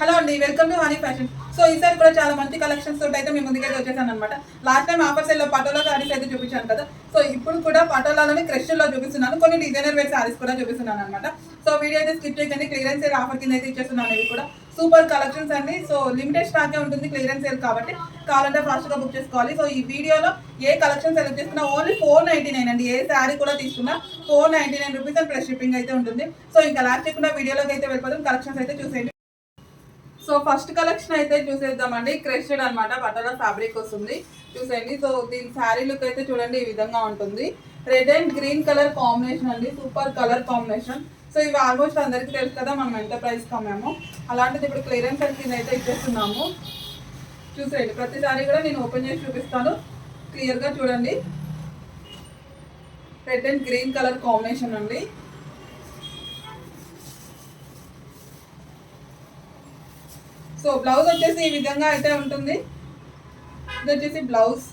Hello అండి welcome to honey fashion. So ఈసారి కూడా చాలా మంచి కలెక్షన్స్ తోటి అయితే మీ ముందుకైతే వచ్చేసాను అనమాట లాస్ట్ టైం ఆఫర్ సేల్లో పటోలా సారీస్ అయితే చూపించాను కదా. సో ఇప్పుడు కూడా పటోలాలోనే క్రెషన్లో చూపిస్తున్నాను. కొన్ని డిజైనర్ వేర్ సారీస్ కూడా చూపిస్తున్నాను అనమాట సో వీడియో అయితే స్కిప్ చేయకండి. క్లియరెన్స్ సేల్ ఆఫర్ కింద అయితే ఇచ్చేస్తున్నాను ఇవి కూడా. సూపర్ కలెక్షన్స్ అండి. సో లిమిటెడ్ స్టాకే ఉంటుంది క్లియరెన్స్ సేల్ కాబట్టి. కావాలంటే ఫాస్ట్గా బుక్ చేసుకోవాలి. సో ఈ వీడియోలో ఏ కలెక్షన్ సెలెక్ట్ చేసుకున్నా ఓన్లీ ఫోర్ నైంటీ నైన్ అండి. ఏ శారీ కూడా తీసుకున్నా four ninety nine rupees and plus shipping అయితే ఉంటుంది. సో ఇంకా లాస్ట్ చేయకుండా వీడియోలోకి అయితే వెళ్ళిపోతాం కలెక్షన్స్ అయితే చూసేయండి. సో ఫస్ట్ కలెక్షన్ అయితే చూసేద్దామండి. క్రెషెడ్ అనమాట బట్టల ఫ్యాబ్రిక్ వస్తుంది. చూసేయండి. సో దీని శారీ లుక్ అయితే చూడండి ఈ విధంగా ఉంటుంది. Red and green colour combination అండి. సూపర్ కలర్ కాంబినేషన్ సో ఇవి ఆల్మోస్ట్ అందరికీ తెలుసు కదా మనం ఎంత ప్రైస్ కమ్మాము అలాంటిది ఇప్పుడు క్లియరెన్స్ కింద అయితే ఇచ్చేస్తున్నాము. చూసేయండి. ప్రతిసారి కూడా నేను ఓపెన్ చేసి చూపిస్తాను. క్లియర్గా చూడండి. Red and green colour combination అండి. సో బ్లౌజ్ వచ్చేసి ఈ విధంగా అయితే ఉంటుంది. ఇది వచ్చేసి బ్లౌజ్.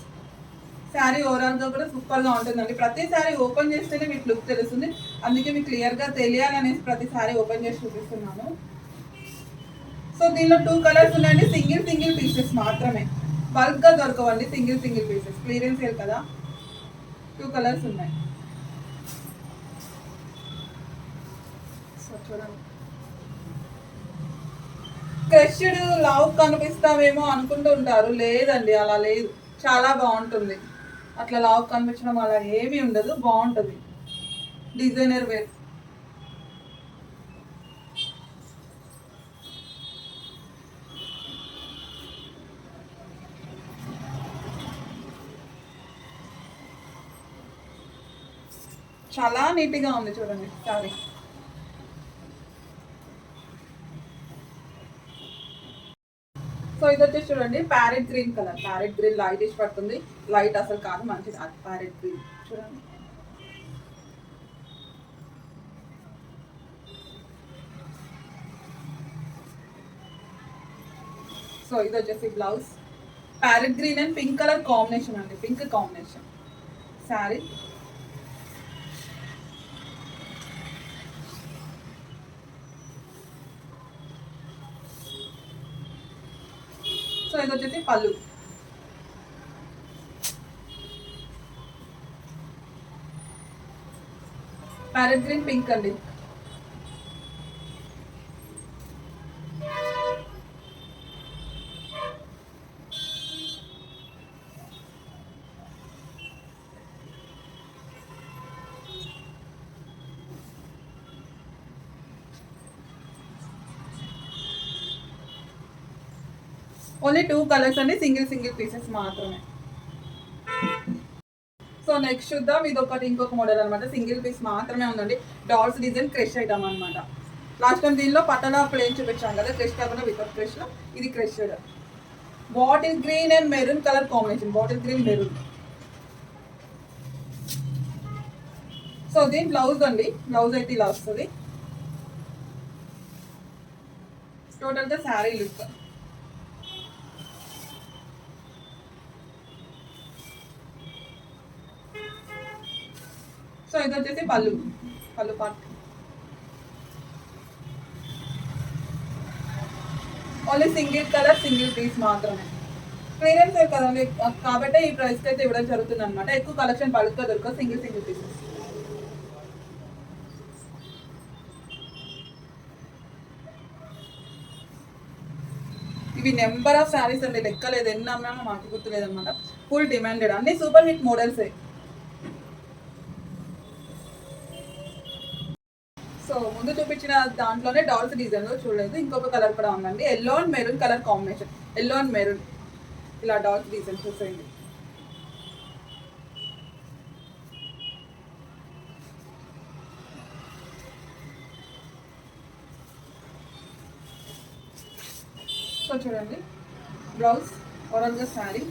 శారీ ఓవరాల్గా కూడా సూపర్గా ఉంటుందండి. ప్రతి శారీ ఓపెన్ చేస్తేనే మీకు లుక్ తెలుస్తుంది. అందుకే మీకు క్లియర్గా తెలియాలనేసి ప్రతి శారీ ఓపెన్ చేసి చూపిస్తున్నాను. సో దీనిలో టూ కలర్స్ ఉన్నాయండి. సింగిల్ సింగిల్ పీసెస్ మాత్రమే. బల్క్గా దొరకవండి single single pieces clearance sale కదా. టూ కలర్స్ ఉన్నాయి. సో చూడండి. ఫ్రెష్డ్ లావ్ కనిపిస్తామేమో అనుకుంటూ ఉంటారు. లేదండి అలా లేదు. చాలా బాగుంటుంది. అట్లా లావ్ కనిపించడం అలా ఏమీ ఉండదు. బాగుంటుంది. Designer wear. చాలా నీట్గా ఉంది చూడండి సారీ సో ఇది వచ్చేసి చూడండి parrot green colour parrot green light ish పడుతుంది. లైట్ అసలు కాదు మంచిది. అది ప్యారెట్ గ్రీన్ చూడండి. సో ఇది వచ్చేసి blouse parrot green and pink colour combination అండి. పింక్ కాంబినేషన్ శారీ సో ఇది వచ్చేసి పళ్ళు. ప్యారెట్ గ్రీన్ పింక్ అండి. ఓన్లీ టూ కలర్స్ అండి సింగిల్ సింగిల్ పీసెస్ మాత్రమే. సో నెక్స్ట్ చూద్దాం. ఇది ఒకటి ఇంకొక మోడల్ అనమాట సింగిల్ పీస్ మాత్రమే ఉందండి. డాల్స్ డిజైన్ క్రష్ ఐటమ్ అనమాట లాస్ట్ టైం దీనిలో పట్టణ ప్లేన్ చూపించాం కదా క్రష్ కాకుండా వితౌట్ క్రష్ ఇది crush bottle green and maroon colour combination bottle green maroon so దీని బ్లౌజ్ అండి. బ్లౌజ్ అయితే ఇలా వస్తుంది. టోటల్గా శారీ లుక్ సో ఇది వచ్చేసి పళ్ళు. పళ్ళు part. Only single colour single piece మాత్రమే. క్లియరెన్స్ కదండి కాబట్టి ఈ ప్రైస్కి అయితే ఇవ్వడం జరుగుతుంది అనమాట ఎక్కువ కలెక్షన్ బల్క్గా దొరకదు సింగిల్ సింగిల్ పీసెస్ ఇవి నెంబర్ ఆఫ్ శారీస్ అండి లెక్కలేదు ఎన్ని అమ్మామో మాకు గుర్తులేదు అనమాట ఫుల్ డిమాండెడ్ అన్ని సూపర్ హిట్ మోడల్సే చూపించిన దాంట్లోనే డాల్స్ డిజైన్లో చూడలేదు. ఇంకొక కలర్ కూడా ఉందండి. Yellow and maroon colour combination yellow and maroon ఇలా డాల్స్ డిజైన్ చూసేయండి. సో చూడండి బ్లౌజ్ ఓవరాల్గా శారీ.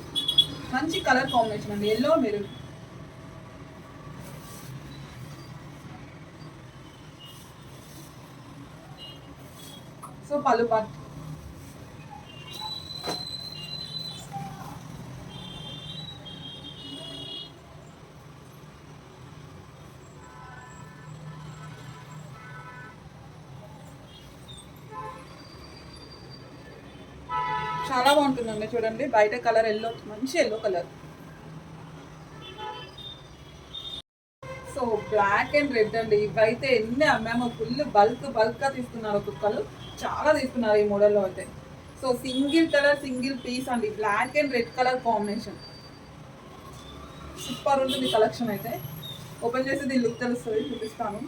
మంచి కలర్ కాంబినేషన్ అండి. ఎల్లో మెరూన్ సో పళ్ళు పార్ట్ చాలా బాగుంటుందండి చూడండి. బయట కలర్ ఎల్లో మంచి yellow colour so black and red అండి. ఇవైతే ఎన్ని అమ్మామో ఫుల్ బల్క్ బల్క్గా తీసుకున్నారు ఒక్కొక్కరు చాలా తీసుకున్నారు ఈ మోడల్లో అయితే. So single colour single piece అండి. Black and red colour combination super ఉంటుంది కలెక్షన్ అయితే. ఓపెన్ చేసి దీని లుక్ తెలుస్తుంది చూపిస్తాను.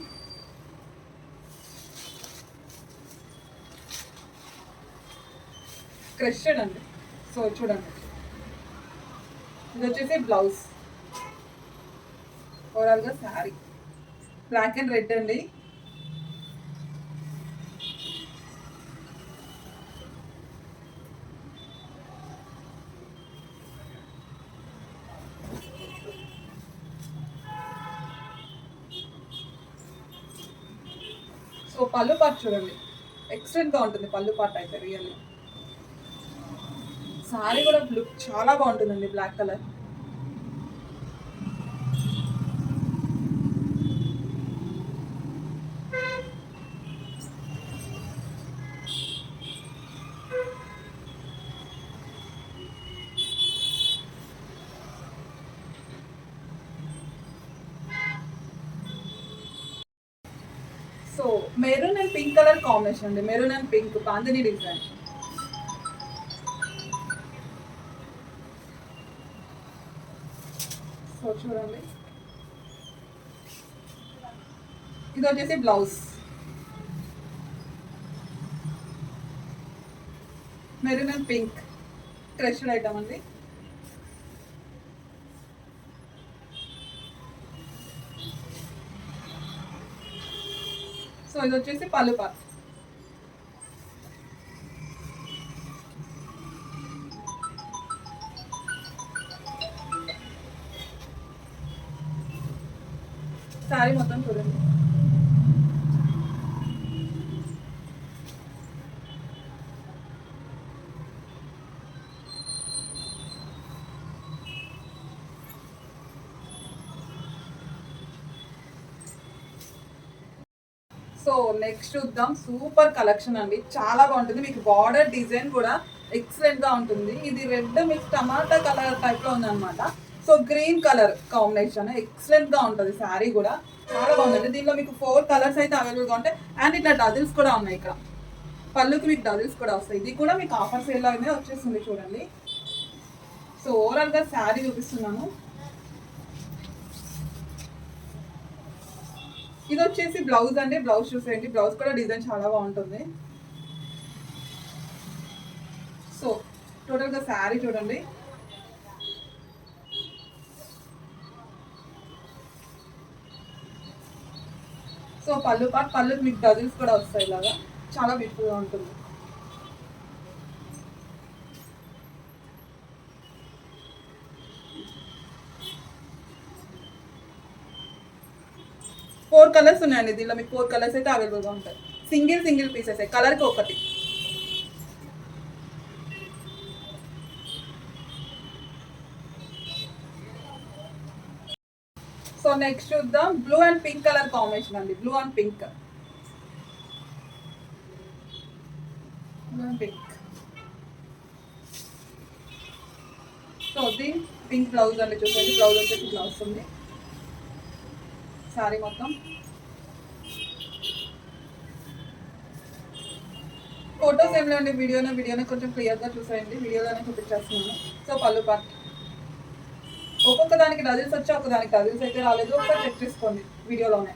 క్రషెడ్ అండి. సో చూడండి. ఇది వచ్చేసి బ్లౌజ్ ఓవరాల్గా శారీ బ్లాక్ అండ్ రెడ్ అండి. సో పళ్ళు పాట చూడండి. ఎక్సలెంట్గా ఉంటుంది పళ్ళు పాట అయితే రియల్లీ సారీ కూడా లుక్ చాలా బాగుంటుందండి black colour so maroon and pink colour combination అండి. Maroon and pink bandhani design. So చూడండి. ఇది వచ్చేసి blouse. Maroon and pink crushed item అండి. సో ఇది వచ్చేసి పళ్ళు పార్ట్ శారీ మొత్తం చూడండి సో నెక్స్ట్ చూద్దాం. సూపర్ కలెక్షన్ అండి. చాలా బాగుంటుంది. మీకు బార్డర్ డిజైన్ కూడా ఎక్సలెంట్గా ఉంటుంది. ఇది రెడ్ మీకు టమాటా కలర్ టైప్లో ఉందన్నమాట. సో గ్రీన్ కలర్ కాంబినేషన్ ఎక్సలెంట్గా ఉంటుంది శారీ కూడా. చాలా బాగుందండి. దీనిలో మీకు ఫోర్ కలర్స్ అయితే అవైలబుల్గా ఉంటాయి. అండ్ ఇట్లా డజిల్స్ కూడా ఉన్నాయి ఇక్కడ. పళ్ళుకి మీకు డజిల్స్ కూడా వస్తాయి. ఇది కూడా మీకు ఆఫర్ సేల్ లాగానే వచ్చేస్తుంది చూడండి. సో ఓవరాల్గా శారీ చూపిస్తున్నాను. ఇది వచ్చేసి బ్లౌజ్ అండి బ్లౌజ్ చూసేయండి. బ్లౌజ్ కూడా డిజైన్ చాలా బాగుంటుంది. సో టోటల్గా శారీ చూడండి. సో పళ్ళు పాటు పళ్ళు మీకు డజిల్స్ కూడా వస్తాయి ఇలాగా. చాలా బ్యూటిఫుల్గా ఉంటుంది. ఫోర్ కలర్స్ ఉన్నాయండి దీనిలో మీకు ఫోర్ కలర్స్ అయితే అవైలబుల్గా ఉంటాయి. సింగిల్ సింగిల్ పీసెస్ కలర్కి ఒకటి. సో నెక్స్ట్ చూద్దాం. Blue and pink colour combination అండి. Blue and pink blue and pink so దీని పింక్ బ్లౌజ్ అండి. చూసండి బ్లౌజ్ వచ్చేసి ఇట్లా వస్తుంది శారీ మొత్తం. ఫొటోస్ ఏం లేవండి వీడియోనే వీడియోనే కొంచెం క్లియర్గా చూసేయండి. వీడియోలోనే చూపించేస్తున్నాను. సో పళ్ళు పార్ట్ ఒక్కొక్క దానికి డజిల్స్ వచ్చి ఒక దానికి డజిల్స్ అయితే రాలేదు. ఒకసారి చెక్ చేసుకోండి వీడియోలోనే.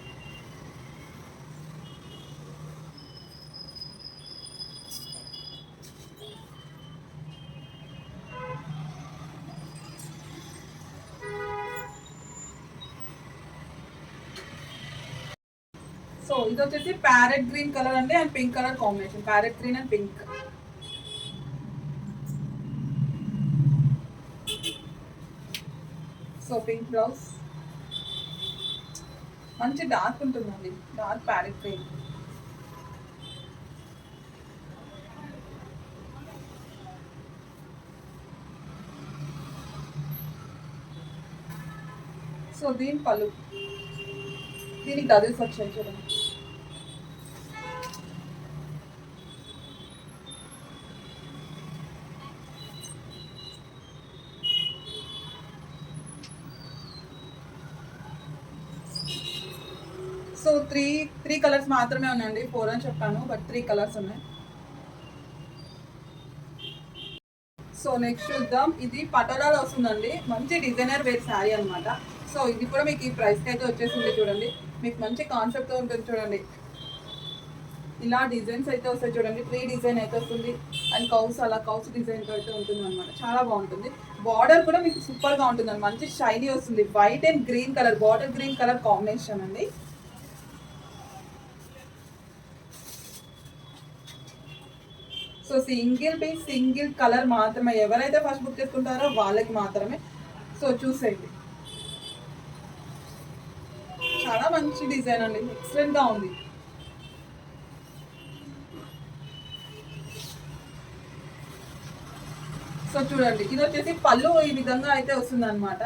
సో ఇది వచ్చేసి ప్యారెట్ గ్రీన్ కలర్ అండి and pink colour combination. Parrot green and pink. So pink blouse. మంచి డార్క్ ఉంటుందండి. Dark parrot green. సో దీని పళ్ళు. దీనికి డజిల్స్ వచ్చాయి చూడండి సో త్రీ త్రీ కలర్స్ మాత్రమే ఉన్నాయండి. ఫోర్ అని చెప్పాను బట్ త్రీ కలర్స్ ఉన్నాయి. సో నెక్స్ట్ చూద్దాం. ఇది పటోలాలో వస్తుందండి. మంచి డిజైనర్ వేర్ శారీ అన్నమాట. సో ఇది కూడా మీకు ఈ ప్రైస్కి అయితే వచ్చేసింది చూడండి. మీకు మంచి కాన్సెప్ట్తో ఉంటుంది చూడండి. ఇలా డిజైన్స్ అయితే వస్తాయి చూడండి. త్రీ డిజైన్ అయితే వస్తుంది. అండ్ కౌస్ అలా కౌస్ డిజైన్తో అయితే ఉంటుంది అనమాట చాలా బాగుంటుంది. బార్డర్ కూడా మీకు సూపర్గా ఉంటుంది మంచి షైనీ వస్తుంది. White and green colour border green colour combination అండి. సో సింగిల్ బి సింగిల్ కలర్ మాత్రమే. ఎవరైతే ఫస్ట్ బుక్ చేసుకుంటారో వాళ్ళకి మాత్రమే. సో చూసేయండి. చాలా మంచి డిజైన్ అండి. ఎక్సలెంట్గా ఉంది. సో చూడండి. ఇది వచ్చేసి పళ్ళు ఈ విధంగా అయితే వస్తుంది అనమాట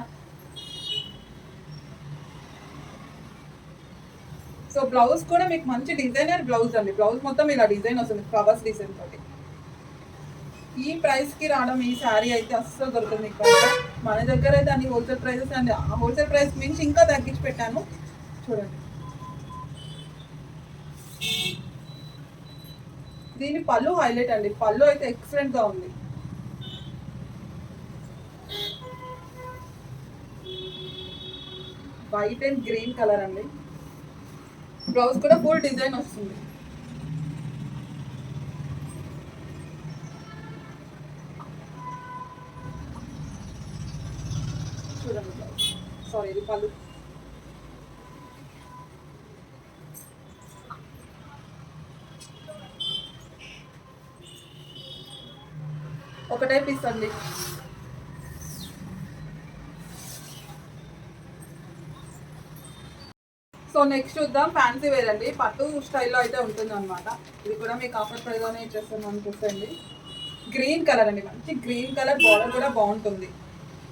సో బ్లౌజ్ కూడా మీకు మంచి డిజైనర్ బ్లౌజ్ అండి. బ్లౌజ్ మొత్తం ఇలా డిజైన్ వస్తుంది. ఫ్లవర్స్ డిజైన్ తోటి. ఈ ప్రైస్కి రావడం ఈ శారీ అయితే అస్సలు దొరకదు మీకు మన దగ్గర అయితే అన్ని హోల్సేల్ ప్రైసెస్ అండి ఆ హోల్సేల్ ప్రైస్ మించి ఇంకా తగ్గించి పెట్టాను. చూడండి. దీని పళ్ళు హైలైట్ అండి. పళ్ళు అయితే ఎక్సలెంట్గా ఉంది. వైట్ అండ్ గ్రీన్ కలర్ అండి. బ్లౌజ్ కూడా ఫుల్ డిజైన్ వస్తుంది చూడండి బ్లౌజ్ సారీ ఇది పళ్ళు. ఒకటే పీస్ అండి సో నెక్స్ట్ చూద్దాం. ఫ్యాన్సీ వేర్ అండి. పట్టు స్టైల్లో అయితే ఉంటుంది అనమాట ఇది కూడా మీకు ఆఫర్ ప్రైజ్లోనే ఇచ్చేస్తుంది అనిపిస్తుంది గ్రీన్ కలర్ అండి. మంచి గ్రీన్ కలర్ బార్డర్ కూడా బాగుంటుంది.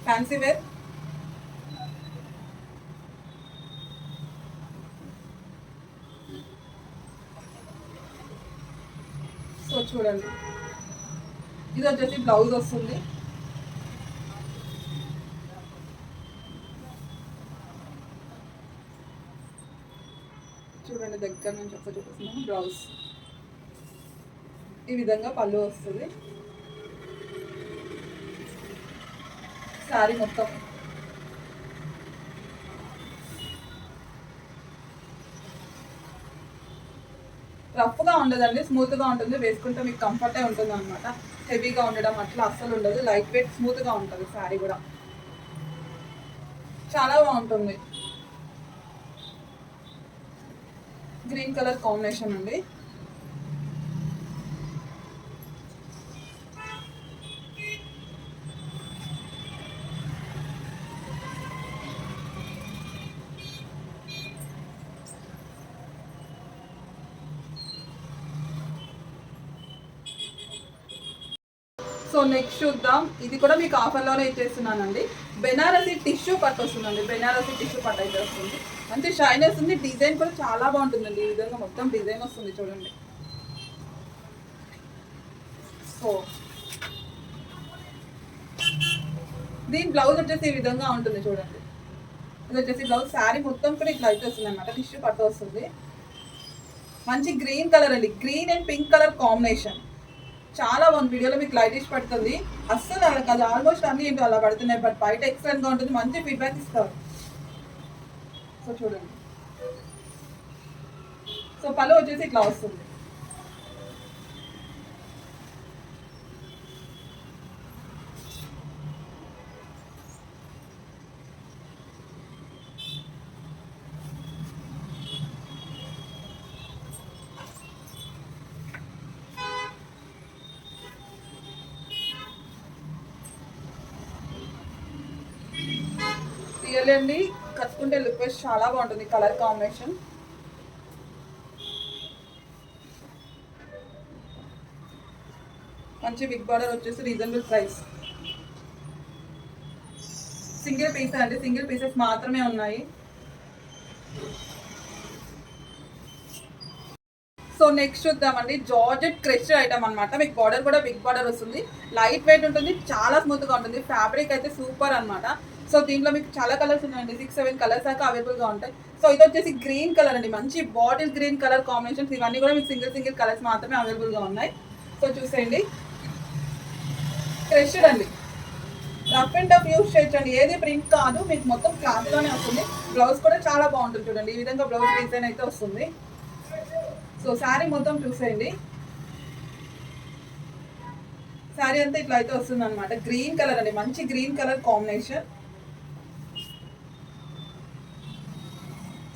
ఫ్యాన్సీ వేర్ సో చూడండి. ఇది వచ్చేసి బ్లౌజ్ వస్తుంది. చూడండి దగ్గర నుంచి ఒక చూపిస్తున్నాను బ్లౌజ్ ఈ విధంగా పళ్ళు వస్తుంది. శారీ మొత్తం. రఫ్గా ఉండదండి స్మూత్గా ఉంటుంది. వేసుకుంటే మీకు కంఫర్టే ఉంటుంది అనమాట హెవీగా ఉండడం అట్లా అస్సలు ఉండదు. లైట్ వెయిట్ స్మూత్గా ఉంటుంది శారీ కూడా. చాలా బాగుంటుంది. గ్రీన్ కలర్ కాంబినేషన్ అండి. సో నెక్స్ట్ చూద్దాం. ఇది కూడా మీకు ఆఫర్లోనే ఇచ్చేస్తున్నానండి. బెనారసి టిష్యూ పట్టు వస్తుందండి. బెనారసి టిష్యూ పట్టు అయితే వస్తుంది. మంచి షైనెస్ ఉంది. డిజైన్ కూడా చాలా బాగుంటుందండి. ఈ విధంగా మొత్తం డిజైన్ వస్తుంది చూడండి. సో దీని బ్లౌజ్ వచ్చేసి ఈ విధంగా ఉంటుంది చూడండి. ఇది వచ్చేసి బ్లౌజ్ శారీ మొత్తం కూడా ఇట్లా అయితే వస్తుంది అనమాట టిష్యూ పట్టు వస్తుంది. మంచి గ్రీన్ కలర్ అండి. Green and pink colour combination చాలా బాగుంది వీడియోలో మీకు లైటిష్ పడుతుంది. అస్సలు అలా కాదు. ఆల్మోస్ట్ అన్ని ఏంటో అలా పడుతున్నాయి బట్ బయట ఎక్సలెంట్గా ఉంటుంది. మంచి ఫీడ్బ్యాక్ ఇస్తారు. సో చూడండి. సో పళ్ళు వచ్చేసి ఇట్లా వస్తుంది రియల్ అండి కట్టుకుంటే లుక్ వైస్ చాలా బాగుంటుంది కలర్ కాంబినేషన్. మంచి బిగ్ బార్డర్ వచ్చేసి రీజనబుల్ ప్రైస్ సింగిల్ పీస్ అండి సింగిల్ పీసెస్ మాత్రమే ఉన్నాయి. సో నెక్స్ట్ చూద్దామండి. జార్జెట్ క్రెష్ ఐటమ్ అనమాట మీకు బార్డర్ కూడా బిగ్ బార్డర్ వస్తుంది. లైట్ వెయిట్ ఉంటుంది చాలా స్మూత్గా ఉంటుంది. ఫ్యాబ్రిక్ అయితే సూపర్ అన్నమాట. సో దీంట్లో మీకు చాలా కలర్స్ ఉన్నాయండి. సిక్స్ సెవెన్ కలర్స్ దాకా అవైలబుల్గా ఉంటాయి. సో ఇది వచ్చేసి గ్రీన్ కలర్ అండి. మంచి బాటిల్ గ్రీన్ కలర్ కాంబినేషన్స్ ఇవన్నీ కూడా మీకు సింగిల్ సింగిల్ కలర్స్ మాత్రమే అవైలబుల్గా ఉన్నాయి. సో చూసేయండి. క్రెష్డ్ అండి. రఫ్ అండ్ టఫ్ యూస్ చేయొచ్చండి ఏది ప్రింట్ కాదు మీకు మొత్తం క్లాత్లోనే వస్తుంది. బ్లౌజ్ కూడా చాలా బాగుంటుంది చూడండి. ఈ విధంగా బ్లౌజ్ డిజైన్ అయితే వస్తుంది. సో శారీ మొత్తం చూసేయండి. శారీ అంతా ఇట్లా అయితే వస్తుంది అనమాట గ్రీన్ కలర్ అండి. మంచి green colour combination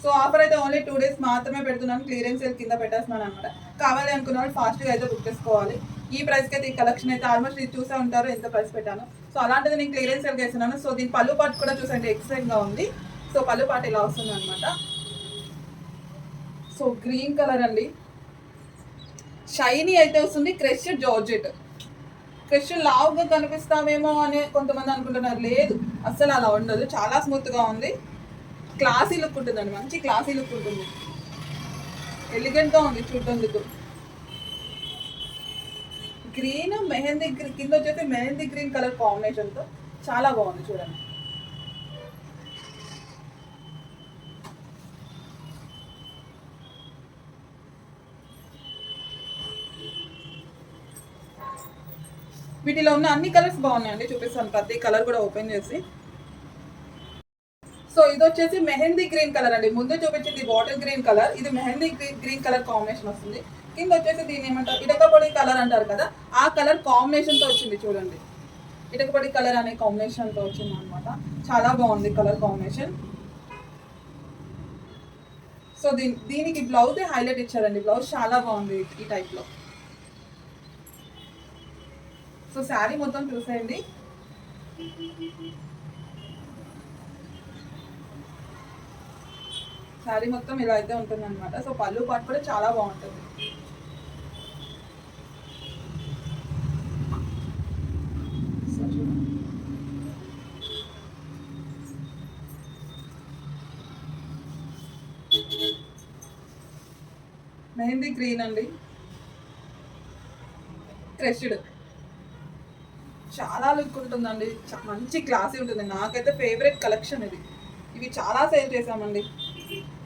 so offer అయితే ఓన్లీ టూ డేస్ మాత్రమే పెడుతున్నాను. క్లియరెన్స్ సేల్ కింద పెట్టేస్తున్నాను అనమాట కావాలి అనుకున్న వాళ్ళు ఫాస్ట్గా అయితే బుక్ చేసుకోవాలి. ఈ ప్రైస్కి అయితే ఈ కలెక్షన్ అయితే ఆల్మోస్ట్ ఇది చూసే ఉంటారు ఎంత ప్రైస్ పెట్టాను. సో అలాంటిది నేను క్లియరెన్స్ సేల్ వేస్తున్నాను సో దీని పళ్ళు పాటు కూడా చూసండి ఎక్సలెంట్గా ఉంది. సో పళ్ళు పాటు ఇలా వస్తుంది అనమాట సో గ్రీన్ కలర్ అండి. షైనీ అయితే వస్తుంది క్రెష్ జార్జెట్. క్రెష్ లావుగా కనిపిస్తామేమో అని కొంతమంది అనుకుంటున్నారు. లేదు అస్సలు అలా ఉండదు. చాలా స్మూత్గా ఉంది. క్లాసీ లుక్ ఉంటుందండి మంచి క్లాసీ లుక్ ఉంటుంది. ఎలిగెంట్గా ఉంది చూడందుకు గ్రీన్ మెహందీ గ్రీన్ కింద వచ్చేసి మెహందీ గ్రీన్ కలర్ కాంబినేషన్తో చాలా బాగుంది చూడండి. వీటిలో ఉన్న అన్ని కలర్స్ బాగున్నాయండి చూపిస్తాను. ప్రతి కలర్ కూడా ఓపెన్ చేసి. ఇది వచ్చేసి మెహందీ గ్రీన్ కలర్ అండి. ముందు చూపించింది బాటిల్ గ్రీన్ కలర్. ఇది మెహందీ గ్రీన్ కలర్ కాంబినేషన్ వస్తుంది. కింద వచ్చేసి దీన్ని ఏమంటారు? ఇటకపొడి కలర్ అంటారు కదా ఆ కలర్ కాంబినేషన్తో వచ్చింది చూడండి. ఇటకపొడి కలర్ అనే కాంబినేషన్తో వచ్చింది అనమాట చాలా బాగుంది కలర్ కాంబినేషన్ సో దీని దీనికి బ్లౌజ్ హైలైట్ ఇచ్చారండి. బ్లౌజ్ చాలా బాగుంది ఈ టైప్లో. సో శారీ మొత్తం చూసేయండి. శారీ మొత్తం ఇలా అయితే ఉంటుంది అనమాట సో పళ్ళు పాటు కూడా చాలా బాగుంటుంది. మెహందీ గ్రీన్ అండి. క్రెష్డ్. చాలా లుక్ ఉంటుందండి. మంచి క్లాసీ ఉంటుంది. నాకైతే ఫేవరెట్ కలెక్షన్ ఇది. ఇవి చాలా సేల్ చేసామండి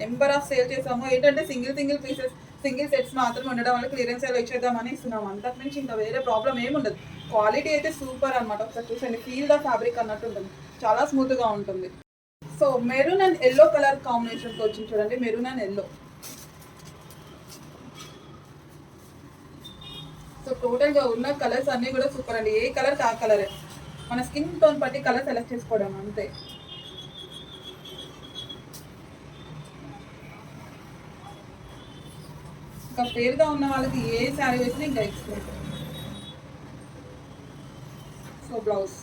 నెంబర్ ఆఫ్ సేల్ చేసాము. ఏంటంటే single single pieces single sets మాత్రమే ఉండడం వల్ల క్లియరెన్స్ సేల్ ఇచ్చేద్దామని ఇస్తున్నాము. అంతకు మించి ఇంకా వేరే ప్రాబ్లం ఏమి ఉండదు. క్వాలిటీ అయితే సూపర్ అనమాట ఒకసారి చూసండి. ఫీల్ ద ఫ్యాబ్రిక్ అన్నట్టు ఉంటుంది. చాలా స్మూత్గా ఉంటుంది. So maroon and yellow colour కాంబినేషన్తో వచ్చింది చూడండి. మెరూన్ అండ్ ఎల్లో సో టోటల్గా ఉన్న కలర్స్ అన్నీ కూడా సూపర్ అండి. ఏ కలర్ ఆ కలరే మన స్కిన్ టోన్ బట్టి కలర్ సెలెక్ట్ చేసుకోవడం అంతే. ఇంకా పేరుగా ఉన్న వాళ్ళకి ఏ శారీ వచ్చినా ఇంకా ఎక్స్ప్రెస్ సో బ్లౌజ్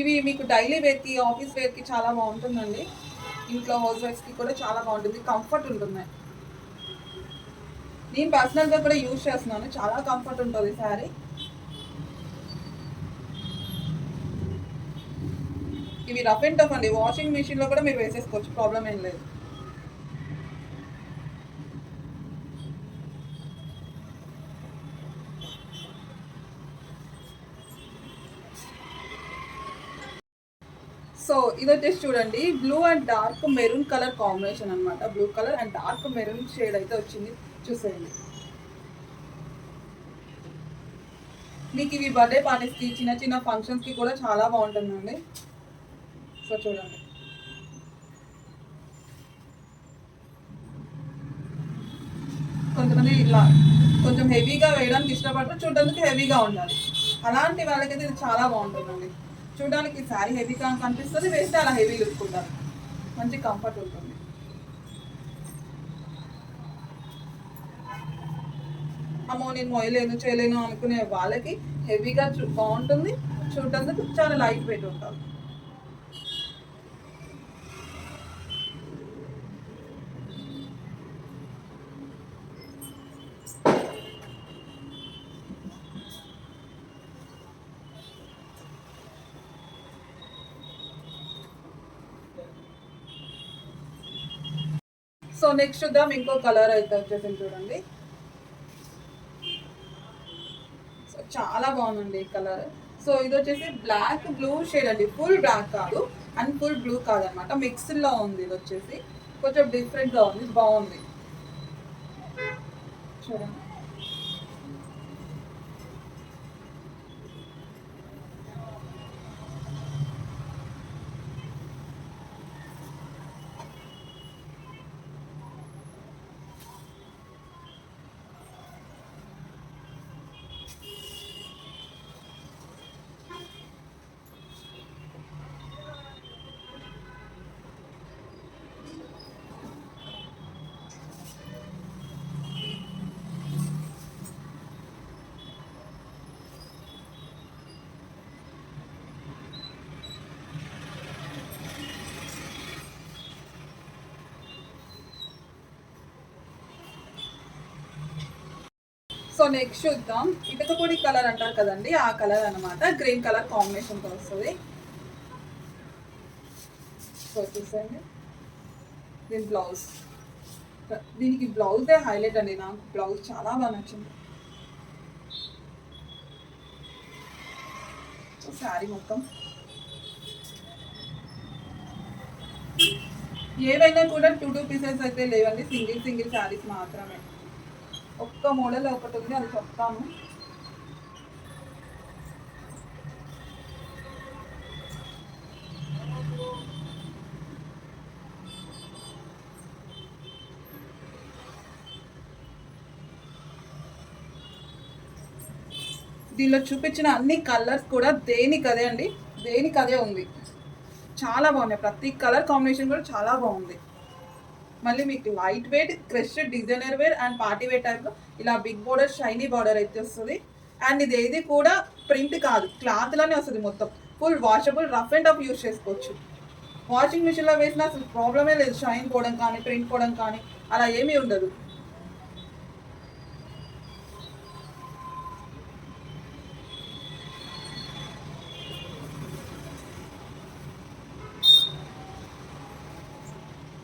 ఇవి మీకు డైలీ వేర్కి ఆఫీస్ వేర్కి చాలా బాగుంటుందండి. ఇంట్లో హౌస్ వైఫ్స్కి కూడా చాలా బాగుంటుంది. కంఫర్ట్ ఉంటుంది నేను పర్సనల్గా కూడా యూజ్ చేస్తున్నాను. చాలా కంఫర్ట్ ఉంటుంది శారీ ఇవి రఫ్ అండ్ టఫ్ అండి. వాషింగ్ మిషన్లో కూడా మీరు వేసేసుకోవచ్చు. ప్రాబ్లం ఏం లేదు సో ఇది వచ్చేసి చూడండి blue and dark maroon colour combination అన్నమాట. Blue colour and dark maroon shade అయితే వచ్చింది. చూసేయండి. మీకు ఇవి బర్త్డే పార్టీస్కి చిన్న చిన్న ఫంక్షన్స్కి కూడా చాలా బాగుంటుందండి. సో చూడండి. కొంతమంది ఇలా కొంచెం హెవీగా వేయడానికి ఇష్టపడతారు చూడడానికి హెవీగా ఉండాలి. అలాంటి వాళ్ళకైతే ఇది చాలా బాగుంటుందండి. చూడడానికి శారీ హెవీగా కనిపిస్తుంది వేస్తే అలా హెవీ లుక్ ఉండాలి మంచి కంఫర్ట్ ఉంటుంది. అమ్మో నేను మొయ్యలేను చేయలేను అనుకునే వాళ్ళకి హెవీగా చూ బాగుంటుంది. చూడటానికి చాలా లైట్ వెయిట్ ఉంటుంది. నెక్స్ట్ చూద్దాం ఇంకో కలర్ అయితే వచ్చేసింది చూడండి. సో చాలా బాగుందండి ఈ కలర్ సో ఇది వచ్చేసి బ్లాక్ బ్లూ షేడ్ అండి. ఫుల్ బ్లాక్ కాదు అండ్ ఫుల్ బ్లూ కాదనమాట. మిక్స్డ్లో ఉంది ఇది వచ్చేసి. కొంచెం డిఫరెంట్గా ఉంది బాగుంది. చూడండి. సో నెక్స్ట్ చూద్దాం. ఇటుకపొడి కలర్ అంటారు కదండి ఆ కలర్ అన్నమాట. గ్రీన్ కలర్ కాంబినేషన్తో వస్తుంది. సో చూసండి దీని బ్లౌజ్ దీనికి బ్లౌజే హైలైట్ అండి. నాకు బ్లౌజ్ చాలా బాగా నచ్చింది. శారీ మొత్తం. ఏవైనా కూడా టూ టూ పీసెస్ అయితే లేవండి. సింగిల్ సింగిల్ శారీస్ మాత్రమే. ఒక్క మోడల్ ఒకటి ఉంది అది చెప్తాను. దీనిలో చూపించిన అన్ని కలర్స్ కూడా దేనికి అదే అండి? దేనికి అదే ఉంది? చాలా బాగున్నాయి. ప్రతి కలర్ కాంబినేషన్ కూడా చాలా బాగుంది. మళ్ళీ మీకు light weight crush designer wear and party wear టైప్లో ఇలా బిగ్ బోర్డర్ షైనీ బార్డర్ అయితే వస్తుంది. అండ్ ఇది ఏది కూడా ప్రింట్ కాదు క్లాత్లోనే వస్తుంది మొత్తం. Full washable rough and tough use చేసుకోవచ్చు. వాషింగ్ మిషన్లో వేసిన అసలు ప్రాబ్లమే లేదు. షైన్ పోవడం కానీ ప్రింట్ పోవడం కానీ అలా ఏమీ ఉండదు.